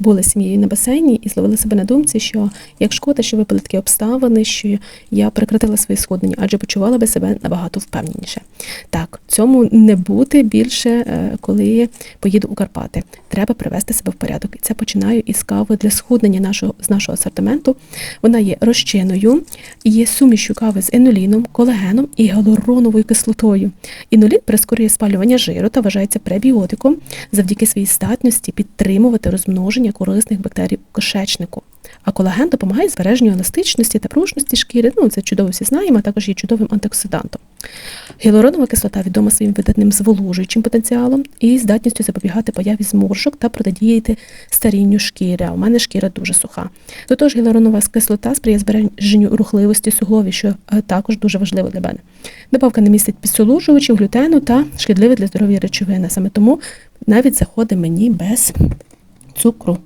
були сім'єю на басейні і зловили себе на думці, що як шкода, що випали такі обставини, що я прекратила свої сходнення, адже почувала би себе набагато впевненіше. Так, цьому не бути більше, е, коли поїду у Карпати. Треба привести себе в порядок. І це починаю із кави для схуднення нашого з нашого асортименту. Вона є розчиною, є сумішю кави з еноліном, колагеном і галуроновою кислотою. Інолін прискорює спалювання жиру та вважається пребіотиком завдяки своїй здатності підтримувати розмноження корисних бактерій у кишечнику. А колаген допомагає збереженню еластичності та пружності шкіри. Ну, це чудово всі знаємо, а також є чудовим антиоксидантом. Гіалуронова кислота відома своїм видатним зволожуючим потенціалом і здатністю запобігати появі зморшок та протидіяти старінню шкіри. А у мене шкіра дуже суха. До того ж, гіалуронова кислота сприяє збереженню рухливості суглові, що е, також дуже важливо для мене. Добавка не містить підсолоджувачів, глютену та шкідливі для здоров'я речовини. Саме тому навіть заходить мені без цукру.